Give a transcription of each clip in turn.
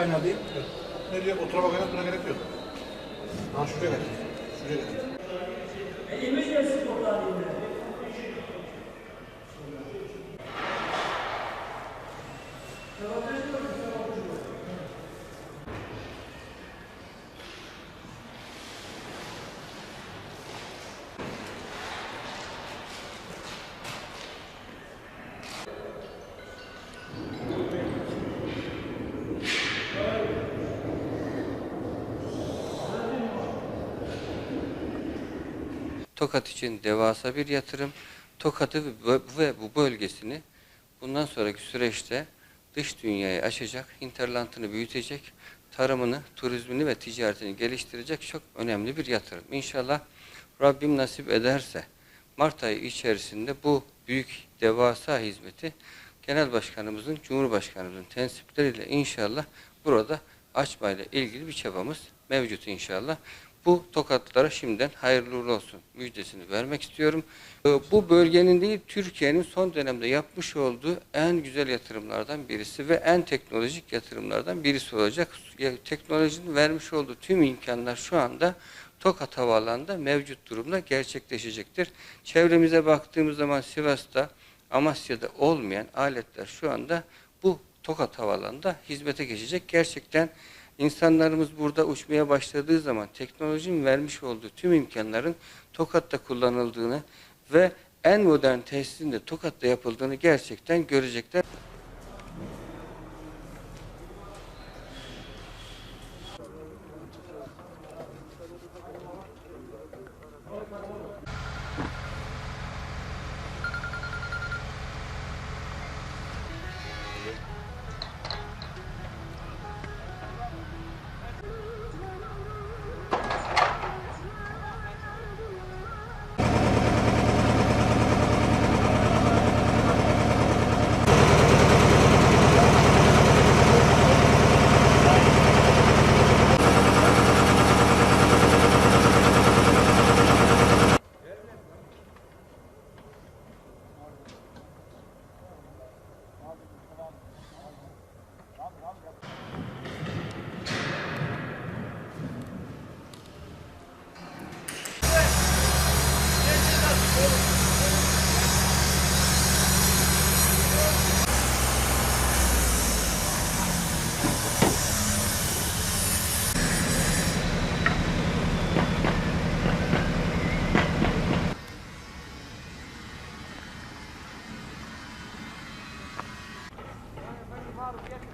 kaynağı değil. Evet. Ne diyor? O tarafa kaynatmana gerek yok. Ha şuraya kaynat. Şuraya kaynat. Tokat için devasa bir yatırım. Tokat'ı ve- bu bölgesini bundan sonraki süreçte dış dünyaya açacak, hinterlandını büyütecek, tarımını, turizmini ve ticaretini geliştirecek çok önemli bir yatırım. İnşallah Rabbim nasip ederse Mart ayı içerisinde bu büyük devasa hizmeti Genel Başkanımızın, Cumhurbaşkanımızın tensipleriyle inşallah burada açmayla ilgili bir çabamız mevcut inşallah. Bu tokatlılara şimdiden hayırlı uğurlu olsun müjdesini vermek istiyorum. Ee, Bu bölgenin değil Türkiye'nin son dönemde yapmış olduğu en güzel yatırımlardan birisi ve en teknolojik yatırımlardan birisi olacak. Teknolojinin vermiş olduğu tüm imkanlar şu anda Tokat Havaalanı'nda mevcut durumda gerçekleşecektir. Çevremize baktığımız zaman Sivas'ta, Amasya'da olmayan aletler şu anda bu Tokat Havaalanı'nda hizmete geçecek. Gerçekten insanlarımız burada uçmaya başladığı zaman teknolojinin vermiş olduğu tüm imkanların Tokat'ta kullanıldığını ve en modern tesisin de Tokat'ta yapıldığını gerçekten görecekler.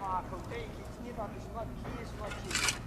Marco, denk iets niet, want het is wat hier is, wat hier is.